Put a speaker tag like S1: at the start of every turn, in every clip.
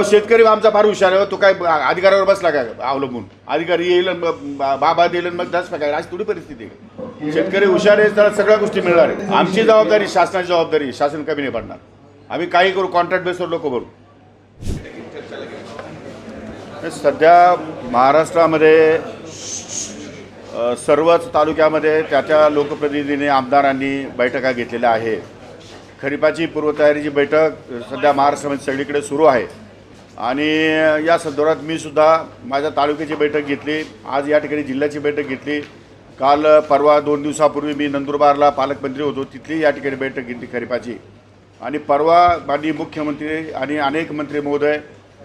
S1: अहो शेतकरी आमचा फार हुशार आहे. हो. तो काय अधिकारावर बसला काय? अवलंबून. अधिकारी येईल आणि बा- बाबा देईल आणि मग दस काय अशी थोडी परिस्थिती आहे. शेतकरी हुशार आहे त्याला सगळ्या गोष्टी मिळणार आहे आमची जबाबदारी शासनाची जबाबदारी शासन कमी नाही पडणार. आम्ही काही करू कॉन्ट्रॅक्ट बेसवर लोक भरू. सध्या महाराष्ट्रामध्ये अ, सर्वच तालुक्यामध्ये त्या त्या लोकप्रतिनिधींनी आमदारांनी बैठका घेतलेल्या आहे खरीपाची पूर्वतयारीची बैठक सध्या महाराष्ट्रामध्ये सगळीकडे सुरू आहे. आणि या संदर्भात मी सुद्धा माझ्या तालुक्याची बैठक घेतली. आज या ठिकाणी जिल्ह्याची बैठक घेतली. काल परवा दोन दिवसापूर्वी मी नंदुरबारला पालकमंत्री होतो. तिथली या ठिकाणी बैठक घेतली खरीपाची. आणि परवा माननीय मुख्यमंत्री आणि अनेक मंत्री महोदय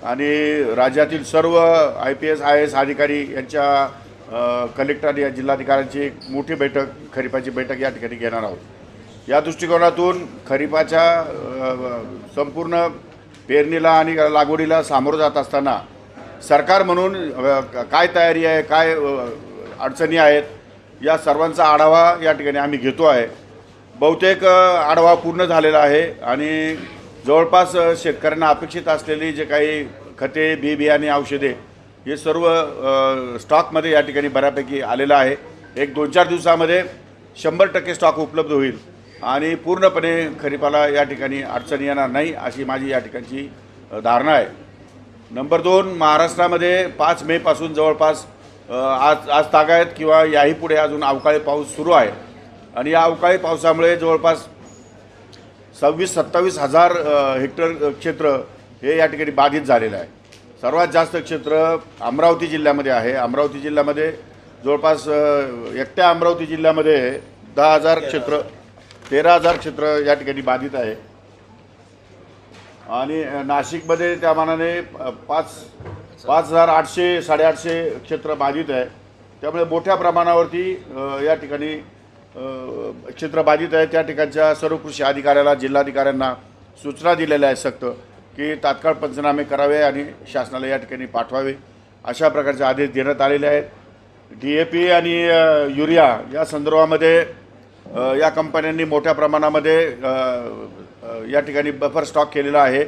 S1: आणि राज्यातील सर्व I P S I S अधिकारी यांच्या कलेक्टर आणि जिल्हाधिकाऱ्यांची एक मोठी बैठक खरीपाची बैठक या ठिकाणी घेणार आहोत. या दृष्टिकोनातून खरीपाच्या संपूर्ण पेरणीला आणि लागवडीला सामोरं जात असताना सरकार म्हणून काय तयारी आहे काय अडचणी आहेत या सर्वांचा आढावा या ठिकाणी आम्ही घेतो आहे. बहुतेक आढावा पूर्ण झालेला आहे आणि जवळपास शेतकऱ्यांना अपेक्षित असलेली जे काही खते बी बियाणे औषधे हे सर्व स्टॉकमध्ये या ठिकाणी बऱ्यापैकी आलेलं आहे. एक दोन चार दिवसामध्ये शंभर टक्के स्टॉक उपलब्ध होईल. आणि पूर्णपणे खरीपाला या ठिकाणी अडचण येणार नाही अशी माझी या ठिकाणची धारणा आहे. नंबर दोन महाराष्ट्रामध्ये पाच मेपासून जवळपास आज आज तागायत किंवा याही पुढे अजून अवकाळी पाऊस सुरू आहे. आणि या अवकाळी पावसामुळे जवळपास सव्वीस सत्तावीस हजार हेक्टर क्षेत्र हे या ठिकाणी बाधित झालेलं आहे. सर्वात जास्त क्षेत्र अमरावती जिल्ह्यामध्ये आहे. अमरावती जिल्ह्यामध्ये जवळपास एकट्या अमरावती जिल्ह्यामध्ये दहा हजार क्षेत्र तेरा हजार क्षेत्र या ठिकाणी बाधित आहे. आणि नाशिकमध्ये त्या मानाने पाच पाच हजार आठशे साडेआठशे क्षेत्र बाधित आहे. त्यामुळे मोठ्या प्रमाणावरती या ठिकाणी क्षेत्र बाधित आहे. त्या ठिकाणच्या सर्व कृषी अधिकाऱ्याला जिल्हाधिकाऱ्यांना सूचना दिलेल्या आहेत सक्त की तात्काळ पंचनामे करावे आणि शासनाला या ठिकाणी पाठवावे. अशा प्रकारचे आदेश देण्यात आलेले आहेत. डी ए पी आणि युरिया या संदर्भामध्ये या कंपन्यांनी मोठ्या प्रमाणामध्ये या ठिकाणी बफर स्टॉक केलेला आहे.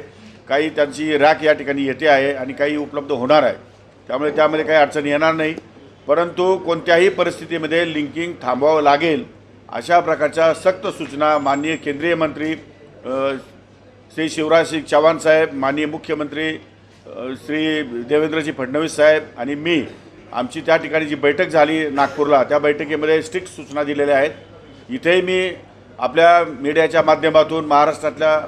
S1: काही त्यांची रॅक या ठिकाणी येते आहे आणि काही उपलब्ध होणार आहे. त्यामुळे त्यामध्ये काही अडचण येणार नाही. परंतु कोणत्याही परिस्थितीमध्ये लिंकिंग थांबवावं लागेल अशा प्रकारच्या सक्त सूचना माननीय केंद्रीय मंत्री श्री शिवराज सिंग चव्हाण साहेब माननीय मुख्यमंत्री श्री देवेंद्रजी फडणवीस साहेब आणि मी आमची त्या ठिकाणी जी बैठक झाली नागपूरला त्या बैठकीमध्ये स्ट्रिक्ट सूचना दिलेल्या आहेत. इथेही मी आपल्या मीडियाच्या माध्यमातून महाराष्ट्रातल्या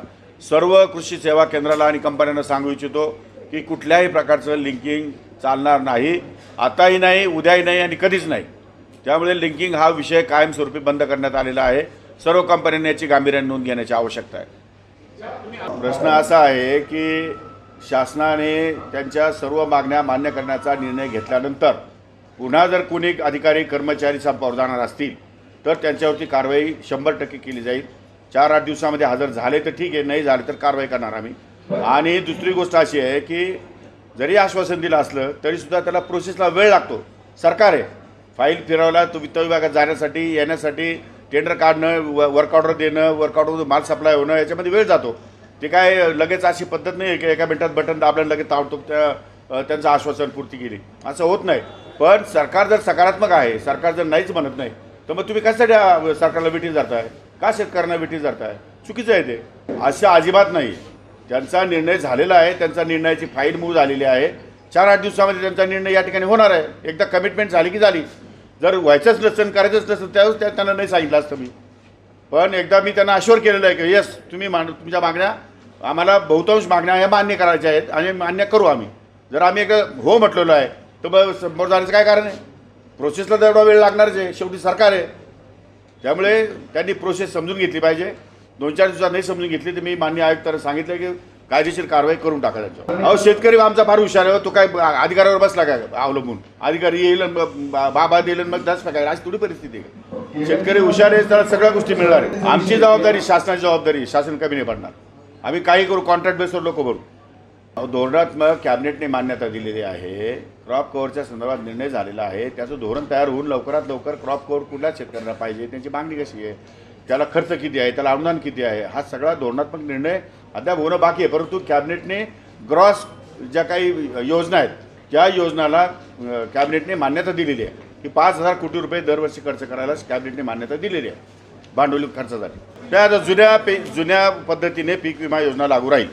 S1: सर्व कृषी सेवा केंद्राला आणि कंपन्यांना सांगू इच्छितो की कुठल्याही प्रकारचं लिंकिंग चालणार नाही. आताही नाही उद्याही नाही आणि कधीच नाही. त्यामुळे लिंकिंग हा विषय कायमस्वरूपी बंद करण्यात आलेला आहे. सर्व कंपन्यांनी याची गांभीर्याने नोंद घेण्याची आवश्यकता आहे. प्रश्न असा आहे की शासनाने त्यांच्या सर्व मागण्या मान्य करण्याचा निर्णय घेतल्यानंतर पुन्हा जर कुणी अधिकारी कर्मचारी संपावर जाणार असतील तर त्यांच्यावरती कारवाई शंभर टक्के केली जाईल. चार आठ दिवसामध्ये हजर झाले तर ठीक आहे नाही झाले तर कारवाई करणार आम्ही. आणि दुसरी गोष्ट अशी आहे की जरी आश्वासन दिलं असलं तरीसुद्धा त्याला प्रोसेसला वेळ लागतो. सरकार आहे. फाईल फिरवला तो वित्त विभागात जाण्यासाठी येण्यासाठी टेंडर काढणं व वर्क ऑर्डर देणं वर्क ऑर्डर माल सप्लाय होणं याच्यामध्ये वेळ जातो. ते काय लगेच अशी पद्धत नाही आहे की एका मिनटात बटन दाबलं लगेच ताबडतोब त्या त्यांचं आश्वासन पूर्ती केली. असं होत नाही. पण सरकार जर सकारात्मक आहे सरकार जर नाहीच म्हणत नाही तर मग तुम्ही कशासाठी सरकारला भेटी जाताय का शेतकऱ्यांना भेटी जाताय चुकीचं आहे ते. असं अजिबात नाही. त्यांचा निर्णय झालेला आहे त्यांचा निर्णयाची फाईल मूव झालेली आहे. चार आठ दिवसामध्ये त्यांचा निर्णय या ठिकाणी होणार आहे. एकदा कमिटमेंट झाली की झाली. जर व्हायचंच नसेल करायचंच नसेल त्यावेळेस त्या- त्यांना नाही सांगितलं असतं मी. पण एकदा मी त्यांना अश्योर केलेलं आहे की येस तुम्ही मान तुमच्या मागण्या आम्हाला बहुतांश मागण्या ह्या मान्य करायच्या आहेत आणि मान्य करू आम्ही. जर आम्ही एकदा हो म्हटलेलो आहे तर मग समोर जाण्याचं काय कारण आहे? प्रोसेसला तर वेळ लागणारच आहे शेवटी सरकार आहे. त्यामुळे त्यांनी प्रोसेस समजून घेतली पाहिजे. दोन चार दिवसात नाही समजून घेतली तर मी मान्य आयुक्तांना सांगितलं की कायदेशीर कारवाई करून टाका त्याच्यावर. अहो शेतकरी आमचा फार हुशार आहे. तो काय अधिकारावर बसला काय अवलंबून? अधिकारी येईल मग बा- बाबा देईल मग दस काय अशी थोडी परिस्थिती आहे. शेतकरी हुशार आहे त्याला सगळ्या गोष्टी मिळणार आहे आमची जबाबदारी शासनाची जबाबदारी शासन कमी नाही पडणार आम्ही काही करू कॉन्ट्रॅक्ट बेसवर लोक भरू. अहो, धोरणात्मक कॅबिनेटने मान्यता दिलेली आहे. क्रॉप कव्हरच्या संदर्भात निर्णय झालेला आहे. त्याचं धोरण तयार होऊन लवकरात लवकर क्रॉप कव्हर कुठल्या शेतकऱ्यांना पाहिजे त्यांची मागणी कशी आहे त्याला खर्च किती आहे त्याला अनुदान किती आहे हा सगळा धोरणात्मक निर्णय अद्याप होणं बाकी आहे. परंतु कॅबिनेटने ग्रॉस ज्या काही योजना आहेत त्या योजनाला कॅबिनेटने मान्यता दिलेली आहे की पाच हजार कोटी रुपये दरवर्षी खर्च करायला कॅबिनेटने मान्यता दिलेली आहे भांडवली खर्चासाठी. त्या जुन्या पे जुन्या पद्धतीने पीक विमा योजना लागू राहील.